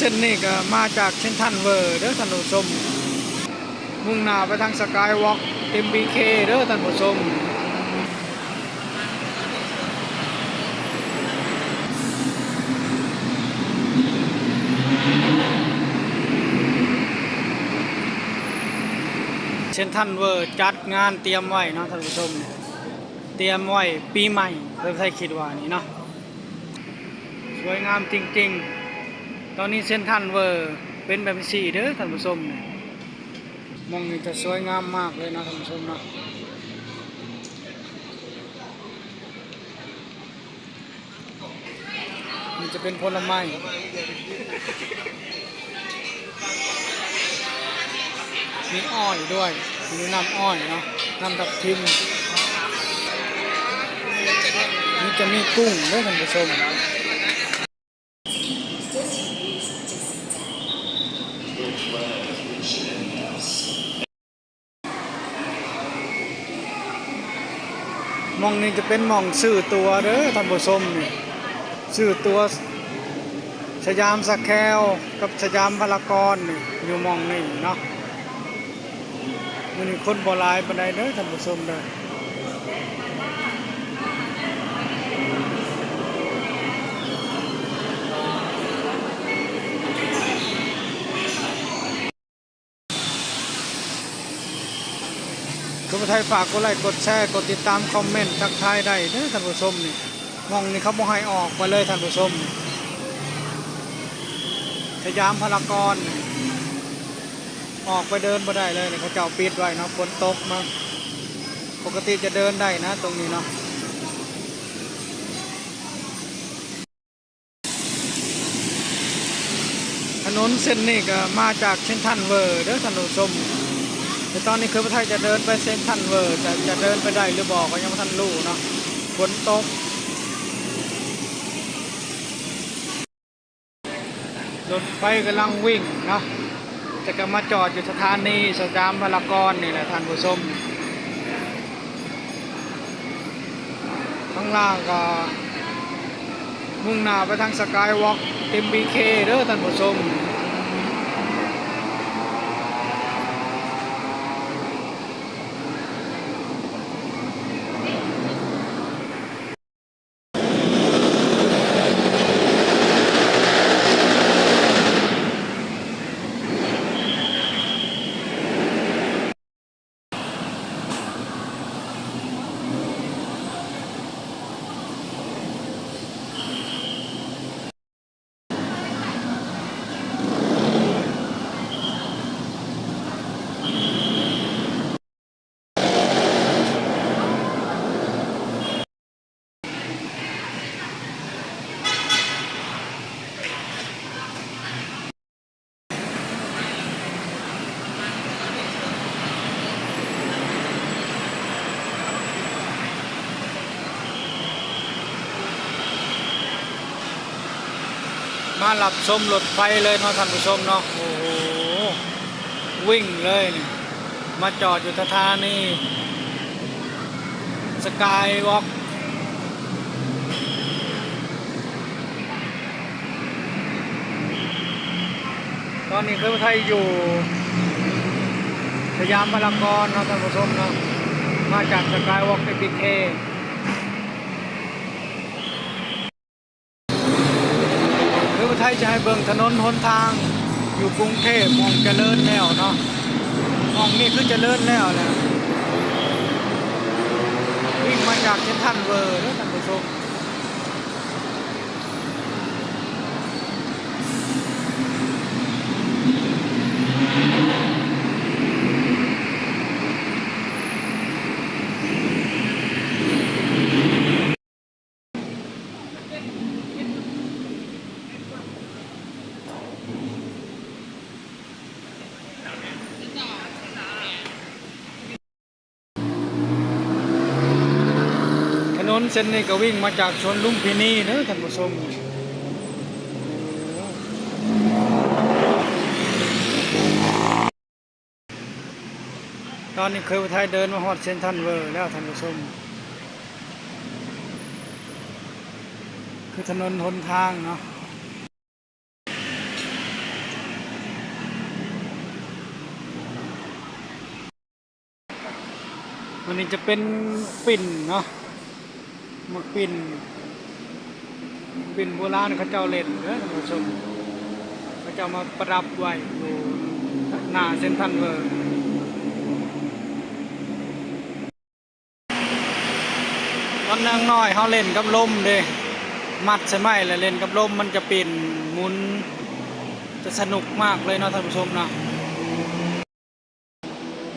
เส้นนี้ก็มาจากเส้นทันเวอร์เด้อท่านผู้ชม มุ่งหน้าไปทางสกายวอล์ก MBK เด้อท่านผู้ชมเซนทันเวอร์จัดงานเตรียมไว้เนาะท่านผู้ชม เตรียมไว้ปีใหม่เพื่อให้คิดว่านี่เนาะสวยงามจริง ๆ ตอนนี้เส้นทันเวอร์เป็นแบบสี่เด้อท่านผู้ชมเนี่ยมองนี่จะสวยงามมากเลยนะท่านผู้ชมนะนี่จะเป็นผลไม้มีอ้อยด้วยมีน้ำอ้อยเนาะน้ำทับทิมนี่จะมีกุ้งด้วยท่านผู้ชม มองนี่จะเป็นมองซื้อตัวเด้อท่านผู้ชมนี่ซื้อตัวสยามสแคลกับสยามพารากอนนี่อยู่มองนี่เนาะมันคนบ่หลายปานใดเด้อท่านผู้ชมเด้อ คุณผู้ไทยฝากกดไลค์กดแชร์กดติดตามคอมเมนต์ทักทายได้เด้อท่านผู้ชมนี่หมองนี่เขาบ่ให้ออกไปเลยท่านผู้ชมสยามพารากอนออกไปเดินบ่ได้เลยนี่เขาเจ้าปิดไว้เนาะฝนตกมาปกติจะเดินได้นะตรงนี้เนาะถนนเส้นนี้ก็มาจากเส้นทันเวอร์เด้อท่านผู้ชม แต่ตอนนี้คือพระไทยจะเดินไปเส้นทันเวอร์จะจะเดินไปได้หรือบอกก็ยังไม่ทันรู้เนาะฝนตกรถไฟกำลังวิ่งเนาะจะก็มาจอดอยู่สถานีสยามพารากอนนี่แหละท่านผู้ชมข้างล่างก็มุ่งหน้าไปทางสกายวอล์ก MBK เด้อท่านผู้ชม มาหลับชมรถไฟเลยเนาะท่านผู้ชมเนาะโอ้โหวิ่งเลยนี่มาจอดอยู่สถานีสกายวอล์กตอนนี้คือไทยอยู่สยามพารากอนเนาะท่านผู้ชมเนาะมาจากสกายวอล์กไปบีเค หรือว่า ไทยจะให้เบิ่งถนนหนทาง อยู่กรุงเทพมองเจริญแล้วเนาะมองนี่คือเจริญแล้วและวิ่งมาจากเชนทันเวอร์แล้วท่าน เส้นนี้ก็วิ่งมาจากชนลุมพินีเนอะท่านผู้ชมตอนนี้เคยไทยเดินมาหอดเส้นท่านเวอร์แล้วท่านผู้ชมคือถนนหนทางเนาะวันนี้จะเป็นปิ่นเนาะ หมักปิ่นปิ่นโบราณเขาเจ้าเล่นเด้อท่านผู้ชมเขาเจ้ามาประดับไว้อยู่หน้าเซ็นทรันเวิร์ตอนนางน้อยเขาเล่นกับลมเด้มัดใช่ไหมแล้วเล่นกับลมมันจะปิ่นหมุน จะสนุกมากเลยเนาะท่านผู้ชมเนาะ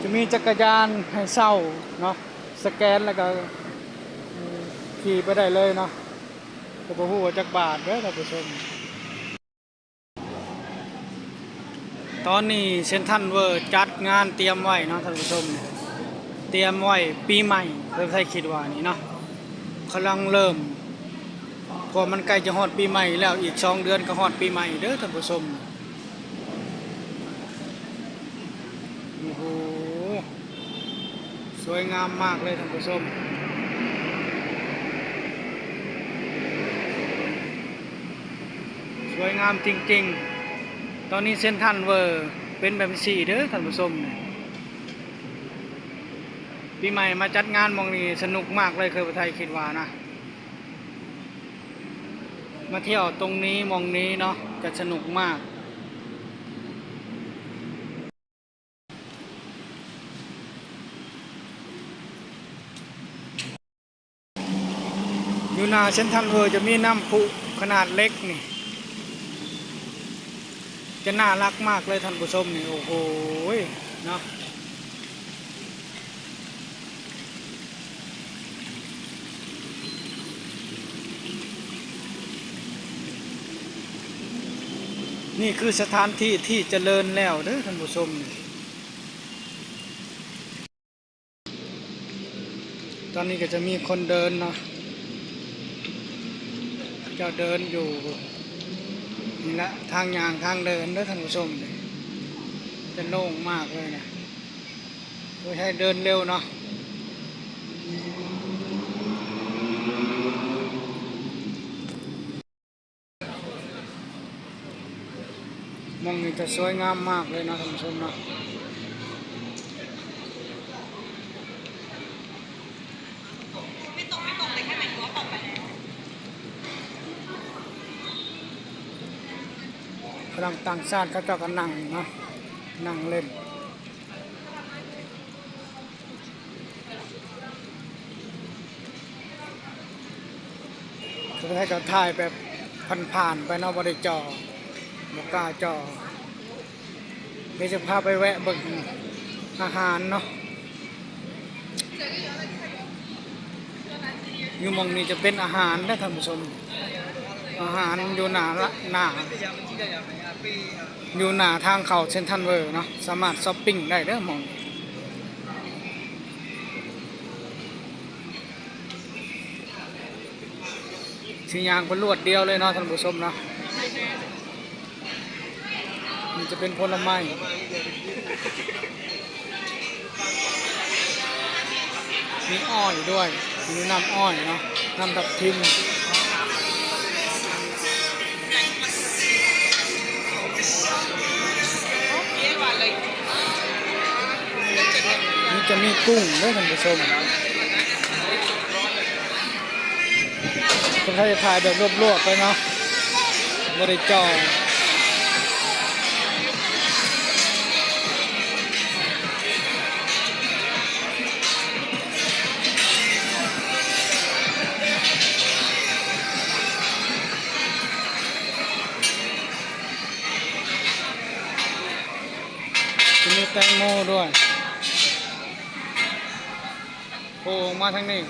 จะมีจักรยานให้เช่าเนาะสแกนแล้วก็ ขี่ไปได้เลยเนาะก็บ่ฮู้ว่าจักบาทเด้อท่านผู้ชม ตอนนี้เซนทันเวอร์จัดงานเตรียมไว้เนาะท่านผู้ชม เตรียมไว้ปีใหม่เพิ่นใช้คิดว่านี่เนาะกำลังเริ่มพอมันใกล้จะฮอดปีใหม่แล้วอีกสองเดือนก็ฮอดปีใหม่เด้อท่านผู้ชมโอ้โหสวยงามมากเลยท่านผู้ชม วยงามจริง ๆ ตอนนี้เส้นทันเวอร์เป็นแบบสี่เด้อท่านผู้ชมเนี่ยปีใหม่มาจัดงานมองนี้สนุกมากเลยเคยประไทยคิดว่านะ มาเที่ยวตรงนี้มองนี้เนาะจะสนุกมากอยู่นาเส้นทันเวอร์จะมีน้ำพุขนาดเล็กนี่ จะน่ารักมากเลยท่านผู้ชมนี่โอ้โหเนาะนี่คือสถานที่ที่เจริญแล้วเด้อท่านผู้ชมตอนนี้ก็จะมีคนเดินเนาะจะเดินอยู่ นี่ละทางยางทางเดินด้อท่านผู้ชมจะโล่งมากเลยนะโดยให้เดินเร็วเนาะมองนี่จะสวยงามมากเลยนะท่านผู้ชมเนาะ ฝรั่งต่างชาติเขาเจ้าก็นั่งนะนั่งเล่นจะให้เขาถ่ายแบบผ่านๆไปเนาะบริจอบกาจอเดี๋ยวจะพาไปแวะบิ่งอาหารเนาะอยู่มองนี้จะเป็นอาหารนะท่านผู้ชมอาหารอยู่หนาละหนา อยู่หนาทางเขาเซนทันเวอร์เนาะสามารถช้อปปิ้งได้เด้อมองสียางเป็นลวดเดียวเลยเนาะท่านผู้ชมเนาะมันจะเป็นผลไม้มีอ้อยด้วยมีน้ำอ้อยเนาะน้ำทับทิม จะมีกุ้งด้วยท่านผู้ชมคนไทยจะถ่ายแบบรวบๆไปเนาะบริจอจะมีแตงโมด้วย โผล่ออกมาทางนี้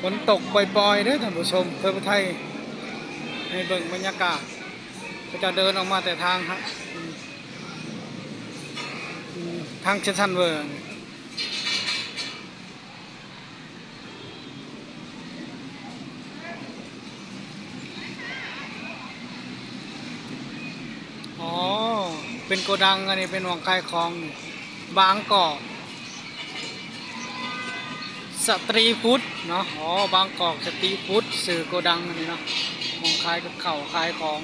ฝนตกปล่อยๆเด้อท่านผู้ชมเพื่อประไทยให้เบิ่งบรรยากาศก็จะเดินออกมาแต่ทางฮะทางเชนชันเวิร์อ๋อ เป็นโกดังอันนี้เป็นวงคายของนี่ บางกอกสตรีฟุตเนาะอ๋อบางกอกสตรีฟุตสื่อโกดังอันนี้เนาะมองขายกับเข่าวขายของ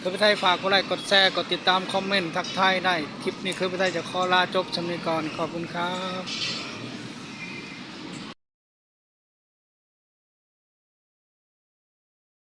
คือพี่ไปไทยฝากกดไลค์กดแชร์กดติดตามคอมเมนต์ทักทายได้ คลิปนี้เคยไปไทยจะขอลาจบชำนิกรขอบคุณครับ